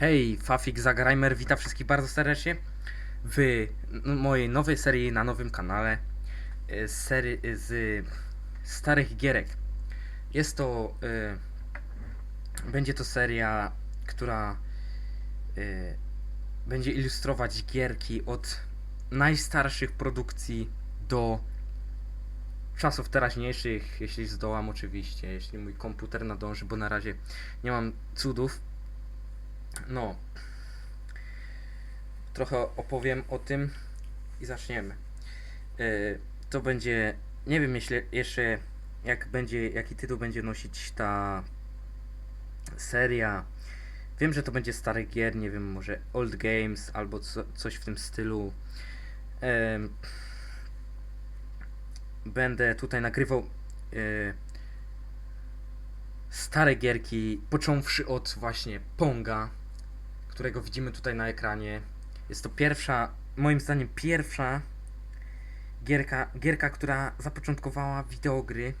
Hej, Fafik Zagrajmer, witam wszystkich bardzo serdecznie w mojej nowej serii na nowym kanale e, z serii z starych gierek. Jest to e, będzie to seria, która e, będzie ilustrować gierki od najstarszych produkcji do czasów teraźniejszych, jeśli zdołam oczywiście, jeśli mój komputer nadąży, bo na razie nie mam cudów. No. Trochę opowiem o tym i zaczniemy. Yy, to będzie. Nie wiem jeszcze jak będzie, jaki tytuł będzie nosić ta seria. Wiem, że to będzie stary gier, nie wiem, może Old Games albo co, coś w tym stylu. Em, będę tutaj nagrywał yy, stare gierki, począwszy od właśnie Ponga, którego widzimy tutaj na ekranie. Jest to pierwsza, moim zdaniem pierwsza gierka, gierka która zapoczątkowała wideogry,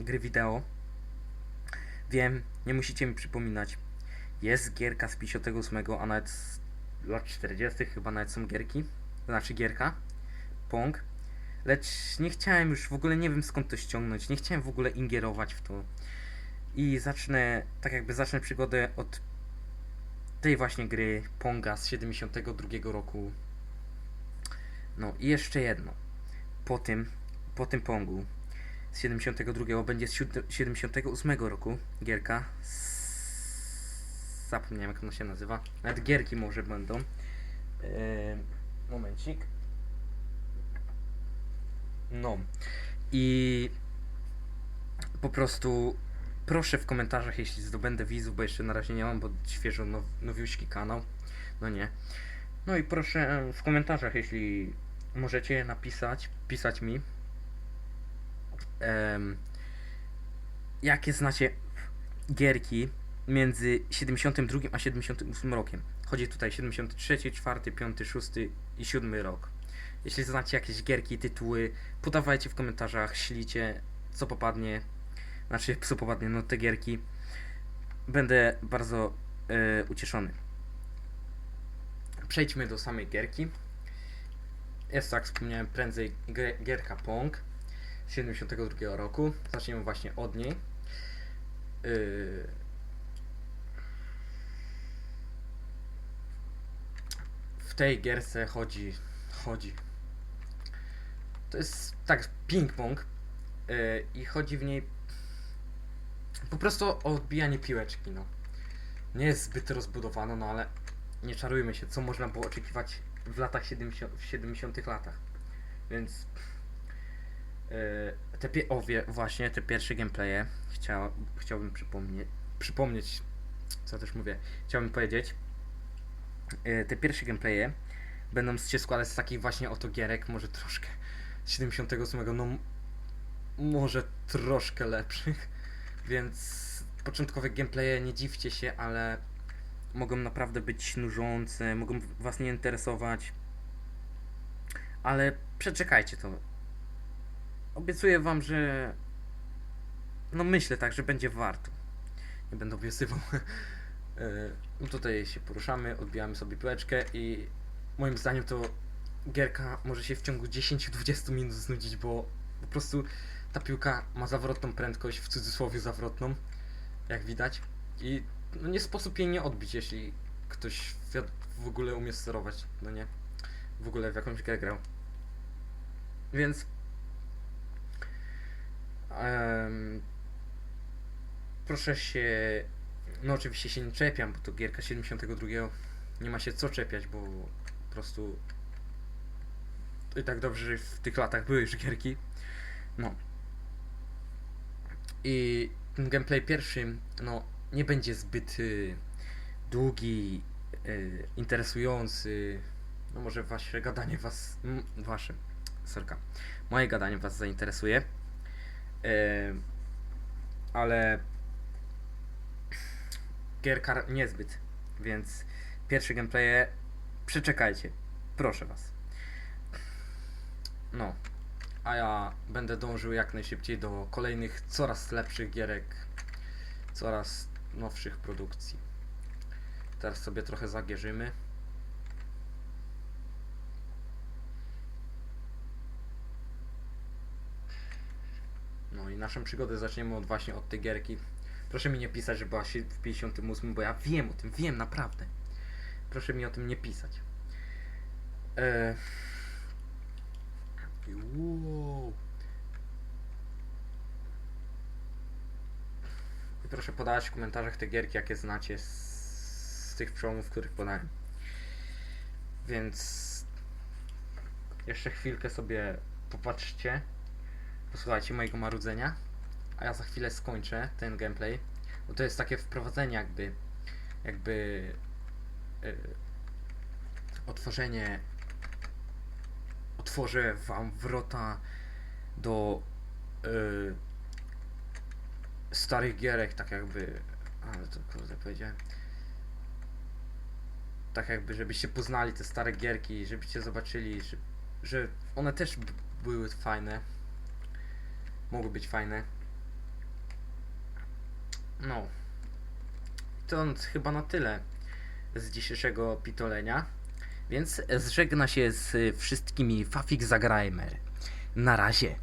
gry wideo. Wiem, nie musicie mi przypominać. Jest gierka z 58, a nawet z lat 40 chyba nawet są gierki, znaczy gierka, Pong. Lecz nie chciałem już, w ogóle nie wiem skąd to ściągnąć, nie chciałem w ogóle ingerować w to. I zacznę, tak jakby zacznę przygodę od tej właśnie gry Ponga z 72 roku. No i jeszcze jedno. Po tym, po tym Pongu z 72 będzie z siód- 78 roku gierka. Zapomniałem jak ona się nazywa. Nawet gierki może będą. Eee, momencik. No. I po prostu proszę w komentarzach, jeśli zdobędę widzów, bo jeszcze na razie nie mam, bo świeżo now, nowiuśki kanał. No nie. No i proszę w komentarzach, jeśli możecie napisać, pisać mi, jakie znacie gierki między 72 a 78 rokiem. Chodzi tutaj 73, 4, 5, 6 i 7 rok. Jeśli znacie jakieś gierki, tytuły, podawajcie w komentarzach, ślicie, co popadnie, znaczy co popadnie, no te gierki. Będę bardzo e, ucieszony. Przejdźmy do samej gierki. Jest to, jak wspomniałem, prędzej gierka Pong z 72 roku. Zaczniemy właśnie od niej. Yy... W tej gierce chodzi, chodzi. To jest tak ping-pong yy, i chodzi w niej po prostu odbijanie piłeczki, no. Nie jest zbyt rozbudowana, no ale nie czarujmy się, co można było oczekiwać w latach 70, w 70 latach. Więc yy, te pie- o, wie, właśnie te pierwsze gameplaye chciał, chciałbym przypomnieć, przypomnieć, co też mówię, chciałbym powiedzieć. Yy, te pierwsze gameplaye będą się składać z takich właśnie oto gierek, może troszkę z 78, no może troszkę lepszych, więc początkowe gameplaye nie dziwcie się, ale mogą naprawdę być nużące, mogą was nie interesować. Ale przeczekajcie to. Obiecuję wam, że. No myślę tak, że będzie warto. Nie będę obiecywał. E, no tutaj się poruszamy, odbijamy sobie piłeczkę i moim zdaniem to gierka może się w ciągu 10-20 minut znudzić, bo po prostu ta piłka ma zawrotną prędkość, w cudzysłowie zawrotną, jak widać. I no nie sposób jej nie odbić, jeśli ktoś w ogóle umie sterować, no nie? W ogóle w jakąś grę grał. Więc em, proszę się, no oczywiście się nie czepiam, bo to gierka 72, nie ma się co czepiać, bo po prostu i tak dobrze, że w tych latach były już gierki. No. I ten gameplay pierwszy, no, nie będzie zbyt y, długi, y, interesujący. No może wasze gadanie was, m, wasze, sorka, moje gadanie was zainteresuje. Y, ale gierka niezbyt, więc pierwsze gameplaye przeczekajcie, proszę was. No, a ja będę dążył jak najszybciej do kolejnych, coraz lepszych gierek, coraz nowszych produkcji. Teraz sobie trochę zagierzymy. No i naszą przygodę zaczniemy od właśnie od tej gierki. Proszę mi nie pisać, że była w 58, bo ja wiem o tym, wiem naprawdę. Proszę mi o tym nie pisać. Eee... Wow. I proszę podawać w komentarzach te gierki, jakie znacie z, z tych przełomów, których podałem. Więc jeszcze chwilkę sobie popatrzcie, posłuchajcie mojego marudzenia, a ja za chwilę skończę ten gameplay, bo to jest takie wprowadzenie jakby, jakby y, otworzenie, otworzę wam wrota do y, starych gierek, tak jakby, ale to kurde powiedziałem, tak jakby, żebyście poznali te stare gierki, żebyście zobaczyli, że, że one też były fajne, mogły być fajne. No. To chyba na tyle z dzisiejszego pitolenia. Więc zżegna się z wszystkimi Fafik Zagrajmer. Na razie.